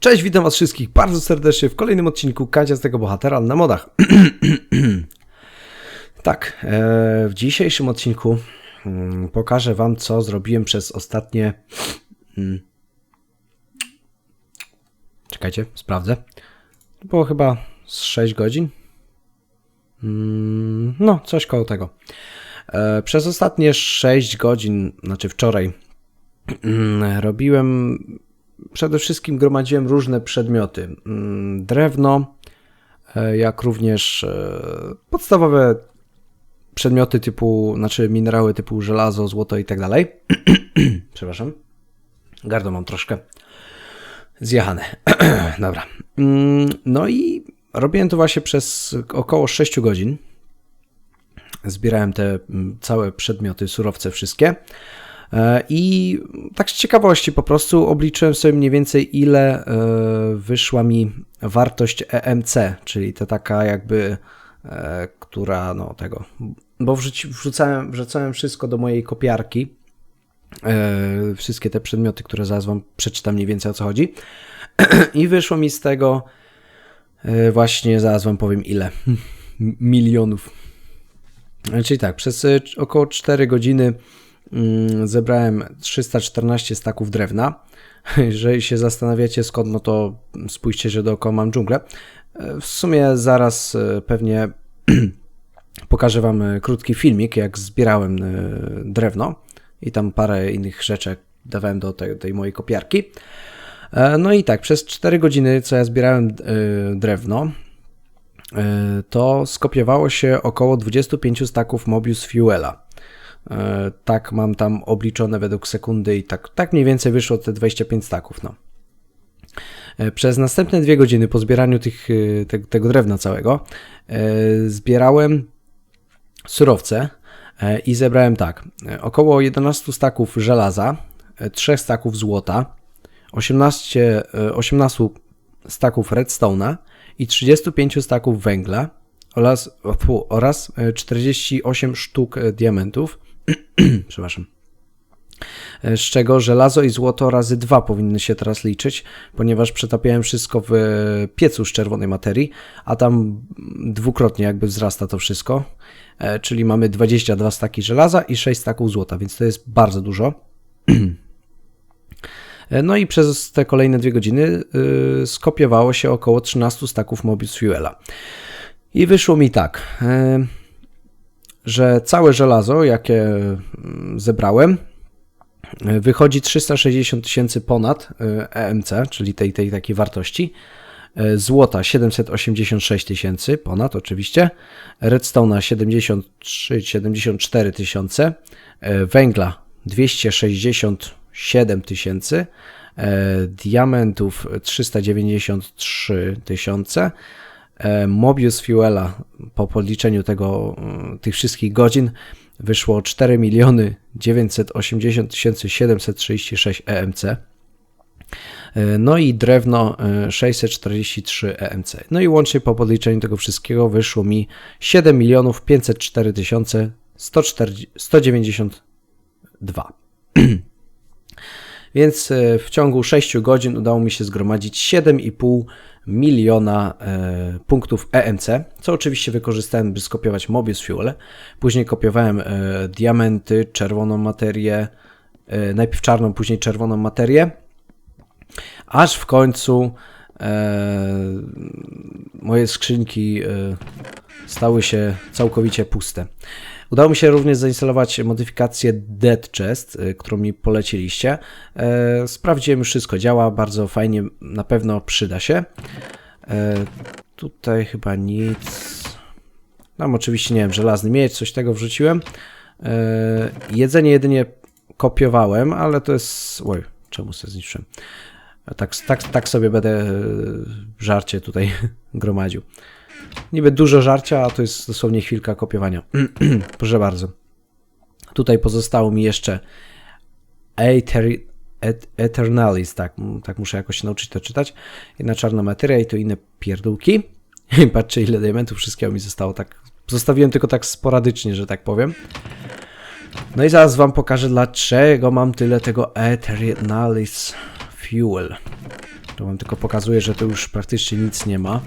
Cześć, witam was wszystkich bardzo serdecznie w kolejnym odcinku Kadzia z tego bohatera na modach. tak, e, w dzisiejszym odcinku mm, pokażę wam, co zrobiłem przez ostatnie... mm, Czekajcie, sprawdzę. To było chyba z 6 godzin. Mm, No, coś koło tego. E, Przez ostatnie 6 godzin, znaczy wczoraj, robiłem przede wszystkim gromadziłem różne przedmioty. Mm, Drewno, e, jak również e, podstawowe przedmioty typu, znaczy minerały typu żelazo, złoto i tak dalej. Przepraszam. Gardło mam troszkę zjechane. Dobra. Mm, No i robiłem to właśnie przez około 6 godzin. Zbierałem te mm, całe przedmioty, surowce wszystkie. E, I tak z ciekawości po prostu obliczyłem sobie mniej więcej ile e, wyszła mi wartość EMC, czyli to taka jakby, e, która no tego, bo wrzuci, wrzucałem, wrzucałem wszystko do mojej kopiarki, wszystkie te przedmioty, które zaraz wam przeczytam mniej więcej o co chodzi i wyszło mi z tego właśnie, zaraz wam powiem ile, milionów. Czyli tak, przez około 4 godziny zebrałem 314 staków drewna. Jeżeli się zastanawiacie skąd, no to spójrzcie, że dookoła mam dżunglę. E, W sumie zaraz e, pewnie pokażę Wam e, krótki filmik, jak zbierałem drewno i tam parę innych rzeczy dawałem do tej, tej mojej kopiarki. No i tak, przez 4 godziny, co ja zbierałem drewno, to skopiowało się około 25 staków Mobius Fuela. E, Tak mam tam obliczone według sekundy i tak, tak mniej więcej wyszło te 25 staków. No. E, Przez następne dwie godziny po zbieraniu tych, e, te, tego drewna całego zbierałem surowce i zebrałem tak, około 11 staków żelaza, 3 staków złota, 18, e, 18 staków redstone'a i 35 staków węgla oraz, oraz e, 48 sztuk diamentów. Przepraszam. E, Z czego żelazo i złoto razy dwa powinny się teraz liczyć, ponieważ przetapiałem wszystko w e, piecu z czerwonej materii, a tam dwukrotnie jakby wzrasta to wszystko. E, Czyli mamy 22 staki żelaza i 6 staków złota, więc to jest bardzo dużo. No i przez te kolejne dwie godziny skopiowało się około 13 staków Mobius Fuela. I wyszło mi tak, że całe żelazo, jakie mm, zebrałem, e, wychodzi 360 tysięcy ponad e, EMC, czyli tej, tej takiej wartości. E, Złota 786 tysięcy ponad oczywiście, redstone'a 73-74 tysiące, e, węgla 267 tysięcy, e, diamentów 393 tysiące, e, Mobius Fuela po podliczeniu tego, mm, tych wszystkich godzin wyszło 4 miliony 980 736 EMC. E, No i drewno e, 643 EMC. No i łącznie po podliczeniu tego wszystkiego wyszło mi 7 milionów 504 tysiące 192. Więc e, w ciągu 6 godzin udało mi się zgromadzić 7,5 miliona e, punktów EMC, co oczywiście wykorzystałem, by skopiować Mobius Fuel. Później kopiowałem e, diamenty, czerwoną materię, e, najpierw czarną, później czerwoną materię, aż w końcu moje skrzynki stały się całkowicie puste. Udało mi się również zainstalować modyfikację Dead Chest, y, którą mi poleciliście. E, Sprawdziłem, wszystko działa, bardzo fajnie, na pewno przyda się. E, Tutaj chyba nic. Tam oczywiście, nie wiem, żelazny miecz, coś tego wrzuciłem. E, Jedzenie jedynie kopiowałem, ale to jest... Oj, czemu sobie zniszczyłem? Tak, tak, tak sobie będę żarcie tutaj gromadził. Niby dużo żarcia, a to jest dosłownie chwilka kopiowania. Proszę bardzo. Tutaj pozostało mi jeszcze Aether- Et- Eternalis, tak, tak muszę jakoś się nauczyć to czytać. Jedna czarna materia i to inne pierdółki. Patrzcie ile diamentów wszystkiego mi zostało tak. Zostawiłem tylko tak sporadycznie, że tak powiem. No i zaraz wam pokażę dlaczego mam tyle tego Eternalis Fuel. To wam tylko pokazuje, że tu już praktycznie nic nie ma.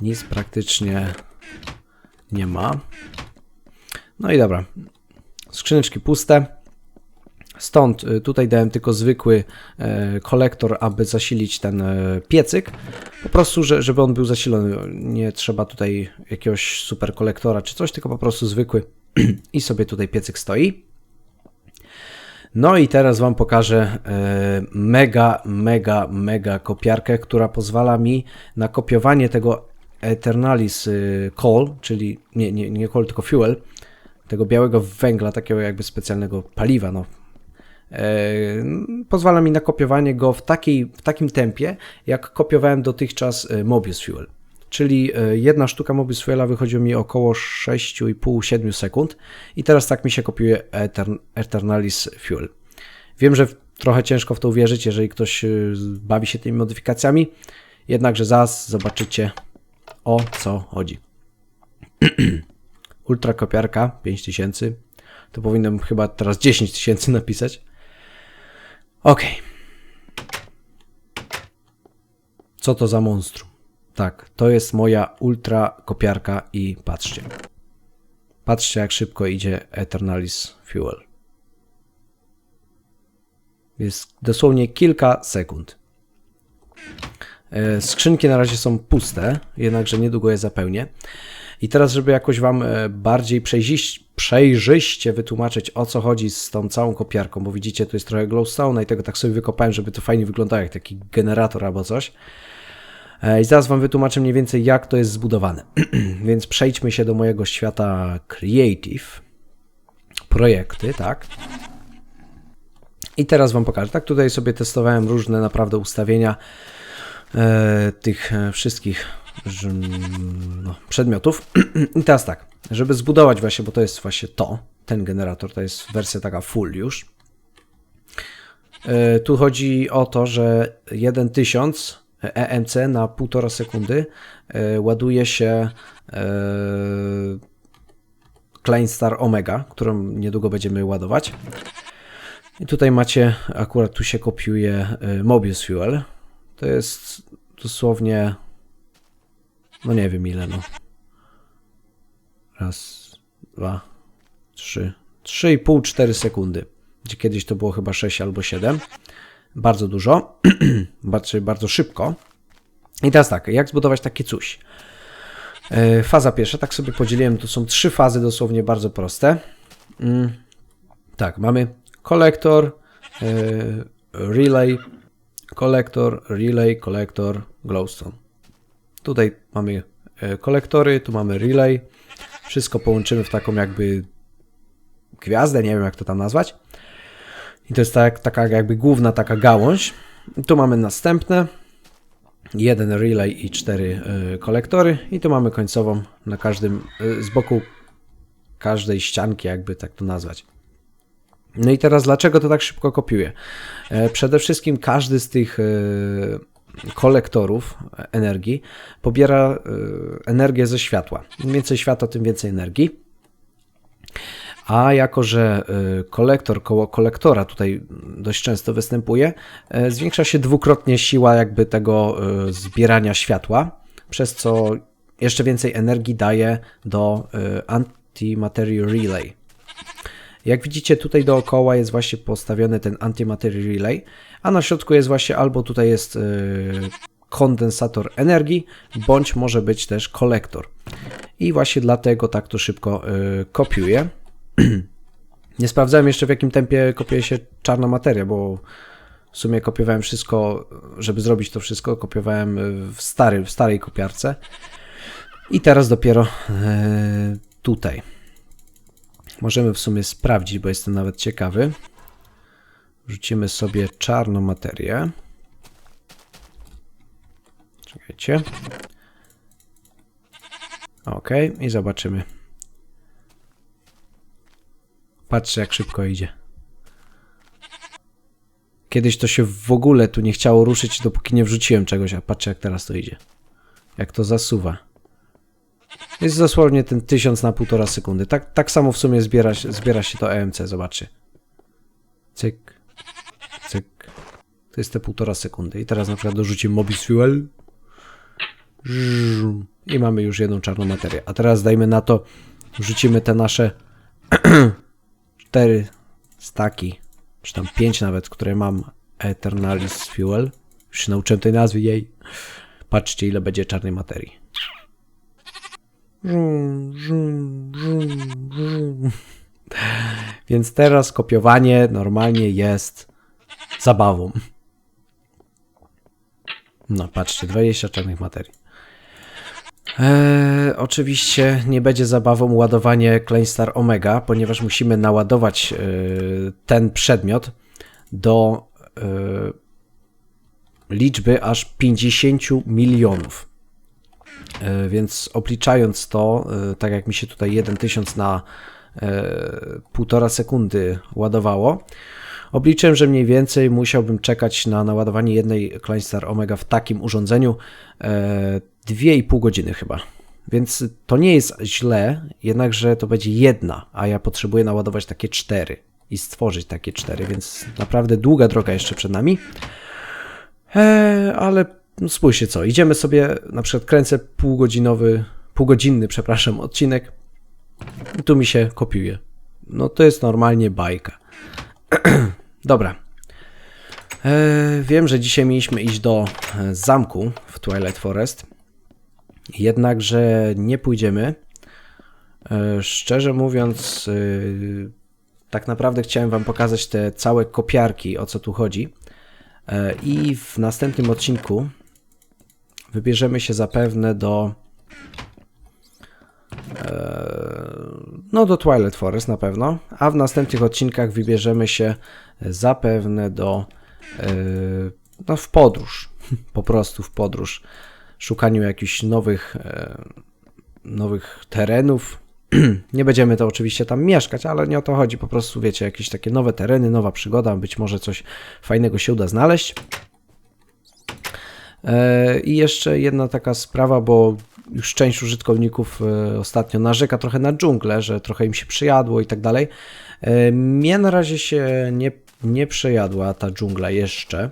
Nic praktycznie nie ma. No i dobra. Skrzyneczki puste. Stąd y, tutaj dałem tylko zwykły e, kolektor, aby zasilić ten e, piecyk. Po prostu, że, żeby on był zasilony. Nie trzeba tutaj jakiegoś super kolektora czy coś, tylko po prostu zwykły. I sobie tutaj piecyk stoi. No i teraz Wam pokażę e, mega, mega, mega kopiarkę, która pozwala mi na kopiowanie tego Eternalis y, Coal, czyli nie, nie, nie coal, tylko fuel, tego białego węgla, takiego jakby specjalnego paliwa, no. E, pozwala mi na kopiowanie go w, takiej, w takim tempie, jak kopiowałem dotychczas e, Mobius Fuel. Czyli e, jedna sztuka Mobius Fuela wychodziło mi około 6,5-7 sekund i teraz tak mi się kopiuje Etern Eternalis Fuel. Wiem, że trochę ciężko w to uwierzyć, jeżeli ktoś bawi się tymi modyfikacjami, jednakże zaraz zobaczycie o co chodzi. Ultra kopiarka 5000. To powinienem chyba teraz 10 tysięcy napisać. Ok. Co to za monstrum? Tak, to jest moja ultra kopiarka i patrzcie. Patrzcie jak szybko idzie Eternalis Fuel. Jest dosłownie kilka sekund. E, skrzynki na razie są puste, jednakże niedługo je zapełnię. I teraz, żeby jakoś Wam e, bardziej przejrzyście wytłumaczyć, o co chodzi z tą całą kopiarką, bo widzicie, tu jest trochę glowstone i tego tak sobie wykopałem, żeby to fajnie wyglądało, jak taki generator albo coś. E, I zaraz Wam wytłumaczę mniej więcej, jak to jest zbudowane. Więc przejdźmy się do mojego świata Creative. Projekty, tak. I teraz Wam pokażę. Tak, tutaj sobie testowałem różne naprawdę ustawienia tych e, wszystkich no, przedmiotów. I teraz tak, żeby zbudować właśnie, bo to jest właśnie to, ten generator, to jest wersja taka full już. E, tu chodzi o to, że 1000 EMC na 1,5 sekundy e, ładuje się e, Kleinstar Omega, którą niedługo będziemy ładować. I tutaj macie, akurat tu się kopiuje Mobius Fuel. To jest dosłownie no nie wiem ile, no. Raz, dwa, trzy, trzy i pół, cztery sekundy. Gdzie kiedyś to było chyba 6 albo 7. Bardzo dużo, bardzo, bardzo szybko. I teraz tak, jak zbudować takie coś? E, faza pierwsza, tak sobie podzieliłem, to są trzy fazy dosłownie bardzo proste. Mm, tak, mamy kolektor, e, relay, kolektor, relay, kolektor, glowstone. Tutaj mamy e, kolektory, tu mamy relay. Wszystko połączymy w taką jakby gwiazdę, nie wiem jak to tam nazwać. I to jest tak, taka jakby główna taka gałąź. Tu mamy następne. Jeden relay i cztery y, kolektory. I tu mamy końcową na każdym, y, z boku każdej ścianki, jakby tak to nazwać. No i teraz dlaczego to tak szybko kopiuje? E, przede wszystkim każdy z tych kolektorów energii pobiera e, energię ze światła. Im więcej światła, tym więcej energii. A jako, że e, kolektor koło kolektora tutaj dość często występuje, e, zwiększa się dwukrotnie siła jakby tego zbierania światła, przez co jeszcze więcej energii daje do antimatery relay. Jak widzicie tutaj dookoła jest właśnie postawiony ten antimatery relay, a na środku jest właśnie albo tutaj jest yy, kondensator energii, bądź może być też kolektor. I właśnie dlatego tak to szybko yy, kopiuje. Nie sprawdzałem jeszcze w jakim tempie kopiuje się czarna materia, bo w sumie kopiowałem wszystko, żeby zrobić to wszystko, kopiowałem w, stary, w starej kopiarce. I teraz dopiero yy, tutaj. Możemy w sumie sprawdzić, bo jestem nawet ciekawy. Rzucimy sobie czarną materię. Czekajcie. Ok, i zobaczymy. Patrzcie, jak szybko idzie. Kiedyś to się w ogóle tu nie chciało ruszyć, dopóki nie wrzuciłem czegoś, a patrzcie, jak teraz to idzie. Jak to zasuwa. Jest dosłownie ten tysiąc na półtora sekundy. Tak, tak samo w sumie zbiera, zbiera się to EMC, zobaczcie. Cyk, cyk. To jest te półtora sekundy. I teraz na przykład dorzucimy Mobis Fuel. I mamy już jedną czarną materię. A teraz dajmy na to, wrzucimy te nasze cztery staki, czy tam pięć nawet, które mam Eternalis Fuel. Już się nauczyłem tej nazwy jej. Patrzcie, ile będzie czarnej materii. Więc teraz kopiowanie normalnie jest zabawą. No, patrzcie, 20 czarnych materii. Eee, oczywiście nie będzie zabawą ładowanie Kleinstar Omega, ponieważ musimy naładować e, ten przedmiot do e, liczby aż 50 milionów. E, więc obliczając to, e, tak jak mi się tutaj 1000 na e, półtora sekundy ładowało, obliczyłem, że mniej więcej musiałbym czekać na naładowanie jednej Kleinstar Omega w takim urządzeniu e, 2,5 godziny chyba. Więc to nie jest źle, jednakże to będzie jedna, a ja potrzebuję naładować takie cztery i stworzyć takie cztery, więc naprawdę długa droga jeszcze przed nami. Ale spójrzcie co, idziemy sobie, na przykład kręcę półgodzinowy, półgodzinny, przepraszam, odcinek tu mi się kopiuje. No to jest normalnie bajka. Dobra. Eee, wiem, że dzisiaj mieliśmy iść do e, zamku w Twilight Forest, jednakże nie pójdziemy. E, szczerze mówiąc, e, tak naprawdę chciałem Wam pokazać te całe kopiarki, o co tu chodzi. E, I w następnym odcinku wybierzemy się zapewne do. e, No, do Twilight Forest na pewno, a w następnych odcinkach wybierzemy się zapewne do. e, No, w podróż. Po prostu w podróż. Szukaniu jakichś nowych, e, nowych terenów. Nie będziemy to oczywiście tam mieszkać, ale nie o to chodzi. Po prostu wiecie, jakieś takie nowe tereny, nowa przygoda, być może coś fajnego się uda znaleźć. E, I jeszcze jedna taka sprawa, bo już część użytkowników e, ostatnio narzeka trochę na dżunglę, że trochę im się przyjadło i tak dalej. E, Mnie na razie się nie, nie przejadła ta dżungla jeszcze.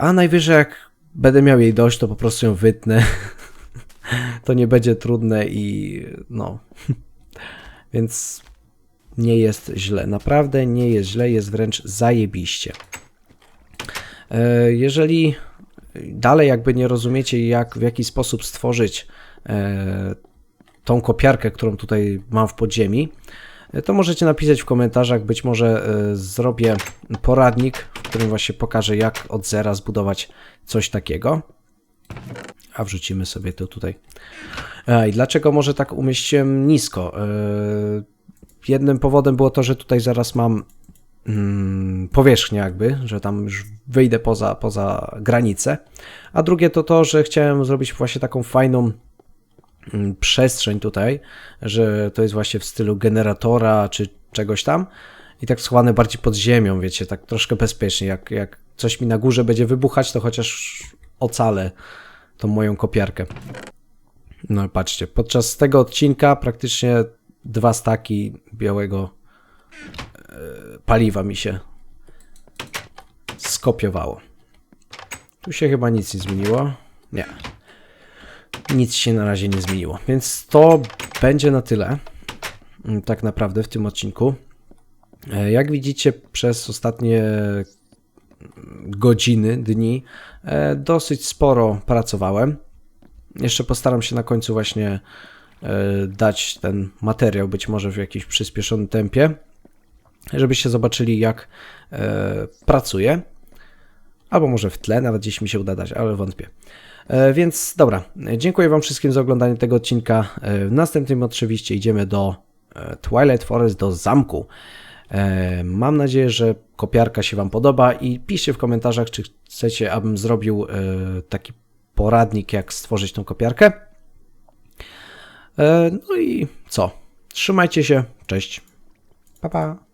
A najwyżej jak będę miał jej dość, to po prostu ją wytnę. To nie będzie trudne i no. Więc nie jest źle. Naprawdę nie jest źle, jest wręcz zajebiście. E, Jeżeli dalej jakby nie rozumiecie, jak, w jaki sposób stworzyć e, tą kopiarkę, którą tutaj mam w podziemi, e, to możecie napisać w komentarzach. Być może zrobię poradnik, w którym właśnie pokażę, jak od zera zbudować coś takiego. A wrzucimy sobie to tutaj. I dlaczego może tak umieściłem nisko? Jednym powodem było to, że tutaj zaraz mam powierzchnię jakby, że tam już wyjdę poza, poza granicę, a drugie to to, że chciałem zrobić właśnie taką fajną mm, przestrzeń tutaj, że to jest właśnie w stylu generatora czy czegoś tam i tak schowane bardziej pod ziemią, wiecie, tak troszkę bezpiecznie, jak, jak coś mi na górze będzie wybuchać, to chociaż ocalę tą moją kopiarkę. No patrzcie, podczas tego odcinka praktycznie dwa staki białego paliwa mi się skopiowało. Tu się chyba nic nie zmieniło. Nie. Nic się na razie nie zmieniło. Więc to będzie na tyle. mm, Tak naprawdę w tym odcinku. E, Jak widzicie, przez ostatnie godziny, dni e, dosyć sporo pracowałem. Jeszcze postaram się na końcu właśnie e, dać ten materiał, być może w jakimś przyspieszonym tempie żebyście zobaczyli, jak e, pracuję. Albo może w tle, nawet gdzieś mi się uda dać, ale wątpię. E, więc dobra, dziękuję Wam wszystkim za oglądanie tego odcinka. E, w następnym oczywiście idziemy do Twilight Forest, do zamku. Mam nadzieję, że kopiarka się Wam podoba i piszcie w komentarzach, czy chcecie, abym zrobił taki poradnik, jak stworzyć tą kopiarkę. No i co? Trzymajcie się, cześć. Pa, pa.